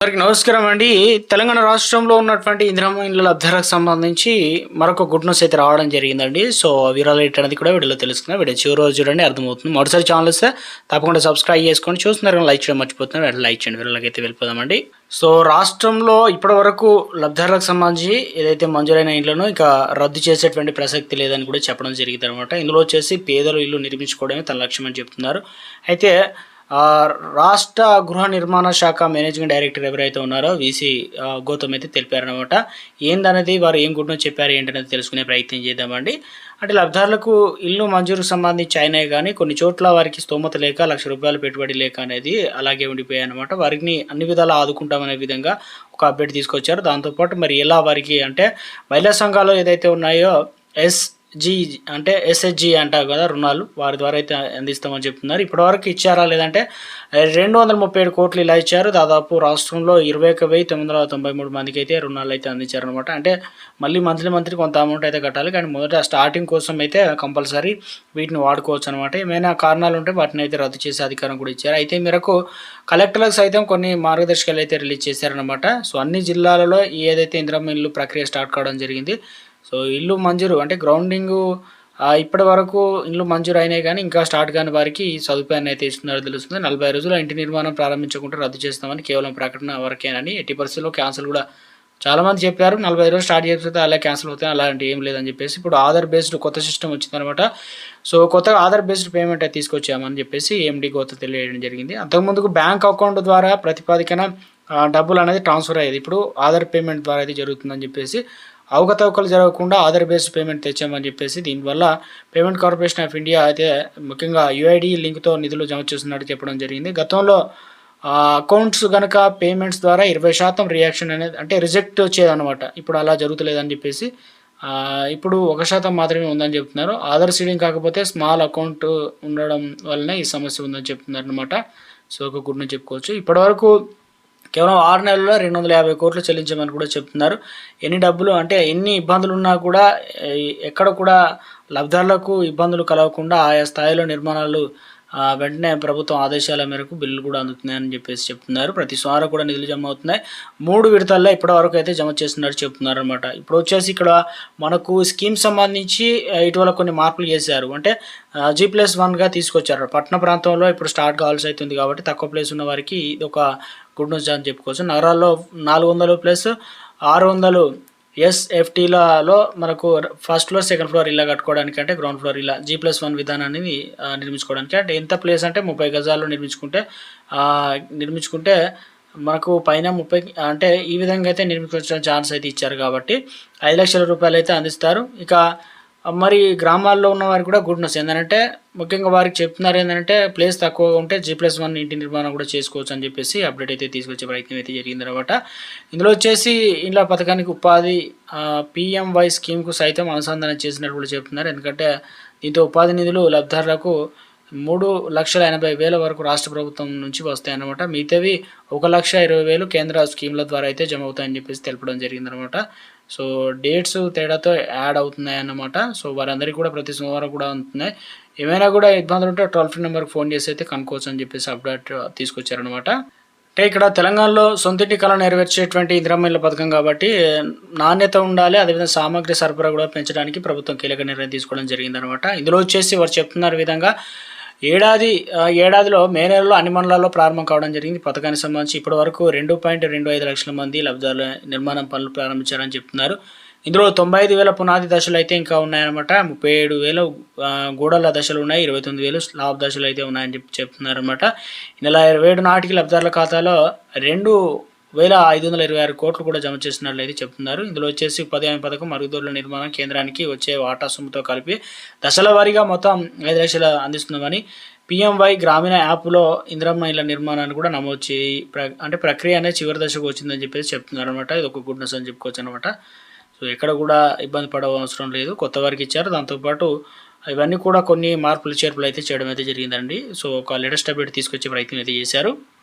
అందరికి నమస్కారం అండి. తెలంగాణ రాష్ట్రంలో ఉన్నటువంటి ఇందిరమ్మ ఇండ్ల లబ్ధాలకు సంబంధించి మరొక గుడ్ న్యూస్ అయితే రావడం జరిగిందండి. సో విరాలు అనేది కూడా వీడియోలో తెలుసుకున్నా వీడియో చివరి రోజు చూడండి అర్థమవుతుంది. మొదటిసారి ఛానల్ వస్తే తప్పకుండా సబ్స్క్రైబ్ చేసుకొని చూస్తున్నారు లైక్ చేయడం మర్చిపోతున్నారు. వెంటనే లైక్ చేయండి. వీళ్ళకైతే వెళ్ళిపోదామండి సో రాష్ట్రంలో ఇప్పటి వరకు లబ్ధిదారులకు సంబంధించి ఏదైతే మంజూరైన ఇండ్లను ఇక రద్దు చేసేటువంటి ప్రసక్తి లేదని కూడా చెప్పడం జరిగింది అనమాట ఇందులో వచ్చేసి పేదలు ఇల్లు నిర్మించుకోవడమే తన లక్ష్యం అని చెప్తున్నారు. అయితే రాష్ట్ర గృహ నిర్మాణ శాఖ మేనేజింగ్ డైరెక్టర్ ఎవరైతే ఉన్నారో వీసీ గౌతమ్ అయితే తెలిపారనమాట ఏందనేది వారు ఏం గుడ్నో చెప్పారు ఏంటనేది తెలుసుకునే ప్రయత్నం చేద్దామండి. అంటే లబ్ధారులకు ఇల్లు మంజూరుకు సంబంధించి అయినా కానీ కొన్ని చోట్ల వారికి స్తోమత లేక లక్ష రూపాయలు పెట్టుబడి లేక అనేది అలాగే ఉండిపోయాయి అనమాట వారిని అన్ని విధాలా ఆదుకుంటామనే విధంగా ఒక అప్డేట్ తీసుకొచ్చారు. దాంతోపాటు మరి ఎలా వారికి అంటే మహిళా సంఘాలు ఏదైతే ఉన్నాయో ఎస్ జీ అంటే ఎస్హెచ్జి అంటారు కదా రుణాలు వారి ద్వారా అయితే అందిస్తామని చెప్తున్నారు. ఇప్పటివరకు ఇచ్చారా లేదంటే రెండు వందల ముప్పై ఏడు కోట్లు ఇలా ఇచ్చారు. దాదాపు రాష్ట్రంలో ఇరవై ఒక వెయ్యి తొమ్మిది వందల తొంభై మూడు మందికి అయితే రుణాలు అయితే అందించారనమాట అంటే మళ్ళీ మంత్లీ మంత్లీ కొంత అమౌంట్ అయితే కట్టాలి. కానీ మొదట స్టార్టింగ్ కోసం అయితే కంపల్సరీ వీటిని వాడుకోవచ్చు అనమాట ఏమైనా కారణాలు ఉంటే వాటిని అయితే రద్దు చేసే అధికారం కూడా ఇచ్చారు. అయితే మేరకు కలెక్టర్లకు సైతం కొన్ని మార్గదర్శకాలు అయితే రిలీజ్ చేశారనమాట సో అన్ని జిల్లాలలో ఏదైతే ఇంద్రమిల్లు ప్రక్రియ స్టార్ట్ కావడం జరిగింది సో ఇల్లు మంజూరు అంటే గ్రౌండింగ్ ఇప్పటి వరకు ఇల్లు మంజూరు అయినాయి కానీ ఇంకా స్టార్ట్ కాని వారికి ఈ సదుపాయాన్ని అయితే ఇస్తున్నారో తెలుస్తుంది. నలభై రోజులు ఇంటి నిర్మాణం ప్రారంభించకుండా రద్దు చేస్తామని కేవలం ప్రకటన వరకేనని ఎట్టి పరిస్థితుల్లో క్యాన్సిల్ కూడా చాలామంది చెప్పారు. నలభై రోజులు స్టార్ట్ చేస్తే అలా క్యాన్సిల్ అవుతాయి అలాంటి ఏం లేదని చెప్పేసి. ఇప్పుడు ఆధార్ బేస్డ్ కొత్త సిస్టమ్ వచ్చిందనమాట. సో కొత్తగా ఆధార్ బేస్డ్ పేమెంట్ అయితే తీసుకొచ్చామని చెప్పేసి ఏఎండి గోత తెలియడం జరిగింది. అంతకుముందుకు బ్యాంక్ అకౌంట్ ద్వారా ప్రతిపాదికన డబ్బులు అనేది ట్రాన్స్ఫర్ అయ్యేది. ఇప్పుడు ఆధార్ పేమెంట్ ద్వారా అయితే జరుగుతుందని చెప్పేసి అవకతవకలు జరగకుండా ఆధార్ బేస్డ్ పేమెంట్ తెచ్చామని చెప్పేసి దీనివల్ల పేమెంట్ కార్పొరేషన్ ఆఫ్ ఇండియా అయితే ముఖ్యంగా యుఐడి లింక్తో నిధులు జమ చేస్తున్నట్టు చెప్పడం జరిగింది. గతంలో అకౌంట్స్ కనుక పేమెంట్స్ ద్వారా ఇరవై శాతం రియాక్షన్ అనేది అంటే రిజెక్ట్ వచ్చేదన్నమాట. ఇప్పుడు అలా జరుగుతలేదని చెప్పేసి ఇప్పుడు ఒక శాతం మాత్రమే ఉందని చెప్తున్నారు. ఆధార్ సీడింగ్ కాకపోతే స్మాల్ అకౌంట్ ఉండడం వల్లనే ఈ సమస్య ఉందని చెప్తున్నారు అనమాట సో ఒక గుడ్ చెప్పుకోవచ్చు. ఇప్పటివరకు కేవలం ఆరు నెలల్లో రెండు వందల యాభై కోట్లు చెల్లించమని కూడా చెప్తున్నారు. ఎన్ని డబ్బులు అంటే ఎన్ని ఇబ్బందులు ఉన్నా కూడా ఎక్కడ కూడా లబ్ధారులకు ఇబ్బందులు కలగకుండా ఆయా స్థాయిలో నిర్మాణాలు వెంటనే ప్రభుత్వం ఆదేశాల మేరకు బిల్లులు కూడా అందుతున్నాయని చెప్పేసి చెప్తున్నారు. ప్రతి సోమవారం కూడా నిధులు జమ అవుతున్నాయి. మూడు విడతల్లో ఇప్పటి వరకు అయితే జమ చేస్తున్నట్టు చెప్తున్నారు అనమాట ఇప్పుడు వచ్చేసి ఇక్కడ మనకు స్కీమ్ సంబంధించి ఇటీవల కొన్ని మార్పులు చేశారు. అంటే జీ ప్లస్ వన్గా తీసుకొచ్చారు. పట్టణ ప్రాంతంలో ఇప్పుడు స్టార్ట్ కావాల్సి అవుతుంది కాబట్టి తక్కువ ప్లేస్ ఉన్న వారికి ఇది ఒక గుడ్ న్యూస్ అని చెప్పుకోవచ్చు. నగరాల్లో నాలుగు వందలు ప్లస్ ఆరు వందలు ఎస్ఎఫ్టీలలో మనకు ఫస్ట్ ఫ్లోర్ సెకండ్ ఫ్లోర్ ఇలా కట్టుకోవడానికి అంటే గ్రౌండ్ ఫ్లోర్ ఇలా జీ ప్లస్ వన్ విధానాన్ని నిర్మించుకోవడానికి. అంటే ఎంత ప్లేస్ అంటే ముప్పై గజాల్లో నిర్మించుకుంటే నిర్మించుకుంటే మనకు పైన ముప్పై అంటే ఈ విధంగా అయితే నిర్మించడం ఛాన్స్ అయితే ఇచ్చారు కాబట్టి ఐదు లక్షల రూపాయలు అయితే అందిస్తారు. ఇక మరి గ్రామాల్లో ఉన్న వారికి కూడా గుడ్ న్యూస్ ఏంటంటే ముఖ్యంగా వారికి చెప్తున్నారు ఏంటంటే ప్లేస్ తక్కువగా ఉంటే జీ ప్లస్ వన్ ఇంటి నిర్మాణం కూడా చేసుకోవచ్చు అని చెప్పేసి అప్డేట్ అయితే తీసుకొచ్చే ప్రయత్నం అయితే జరిగింది అనమాట ఇందులో వచ్చేసి ఇంట్లో పథకానికి ఉపాధి పిఎంవై స్కీమ్కు సైతం అనుసంధానం చేసినట్టు కూడా చెప్తున్నారు. ఎందుకంటే దీంతో ఉపాధి నిధులు లబ్ధారులకు మూడు లక్షల ఎనభై వేల వరకు రాష్ట్ర ప్రభుత్వం నుంచి వస్తాయన్నమాట. మిగతావి ఒక లక్ష ఇరవై వేలు కేంద్ర స్కీమ్ల ద్వారా అయితే జమ అవుతాయని చెప్పేసి తెలపడం జరిగిందనమాట సో డేట్స్ తేడాతో యాడ్ అవుతున్నాయి అన్నమాట సో వారందరికీ కూడా ప్రతి సోమవారం కూడా ఉంటున్నాయి ఏమైనా కూడా ఇబ్బందులు ఉంటే టోల్ ఫ్రీ నెంబర్కి ఫోన్ చేసి అయితే కనుక్కోవచ్చు అని చెప్పేసి అప్డేట్ తీసుకొచ్చారనమాట అంటే ఇక్కడ తెలంగాణలో సొంతింటి కళ నెరవేర్చేటువంటి ఇంద్రమ్మ పథకం కాబట్టి నాణ్యత ఉండాలి అదేవిధంగా సామాగ్రి సరఫరా కూడా పెంచడానికి ప్రభుత్వం కీలక నిర్ణయం తీసుకోవడం జరిగిందనమాట ఇందులో వచ్చేసి వారు చెప్తున్నారు విధంగా ఏడాది ఏడాదిలో మే నెలలో అన్ని మండలాల్లో ప్రారంభం కావడం జరిగింది. పథకానికి సంబంధించి ఇప్పటి వరకు రెండు పాయింట్ రెండు ఐదు లక్షల మంది లబ్ధిదారుల నిర్మాణం పనులు ప్రారంభించారని చెప్తున్నారు. ఇందులో తొంభై ఐదు వేల పునాది దశలు అయితే ఇంకా ఉన్నాయన్నమాట. ముప్పై ఏడు వేల గూడల దశలు ఉన్నాయి. ఇరవై తొమ్మిది వేలు స్లాబ్ దశలు అయితే ఉన్నాయని చెప్పి చెప్తున్నారు అనమాట నెల ఇరవై ఏడు నాటికి లబ్ధిదారుల ఖాతాలో రెండు వేల ఐదు వందల ఇరవై ఆరు కోట్లు కూడా జమ చేసినట్లయితే చెప్తున్నారు. ఇందులో వచ్చేసి ఉపాధి హామీ పథకం మరుగుదొడ్ల నిర్మాణం కేంద్రానికి వచ్చే వాటా సొమ్ముతో కలిపి దశల వారీగా మొత్తం ఐదు లక్షలు అందిస్తున్నామని పిఎంవై గ్రామీణ యాప్లో ఇంద్రమ్మ ఇళ్ళ నిర్మాణాన్ని కూడా నమోదు చేయి ప్ర- అంటే ప్రక్రియ అనేది చివరి దశకు వచ్చిందని చెప్పేసి చెప్తున్నారు అనమాట ఇది ఒక గుడ్ న్యూస్ అని చెప్పుకోవచ్చు అనమాట సో ఎక్కడ కూడా ఇబ్బంది పడే అవసరం లేదు. కొత్త వారికి ఇచ్చారు. దాంతోపాటు ఇవన్నీ కూడా కొన్ని మార్పులు చేర్పులు అయితే చేయడం అయితే జరిగిందండి. సో ఒక లేటెస్ట్ అప్డేట్ తీసుకొచ్చే ప్రయత్నం అయితే చేశారు.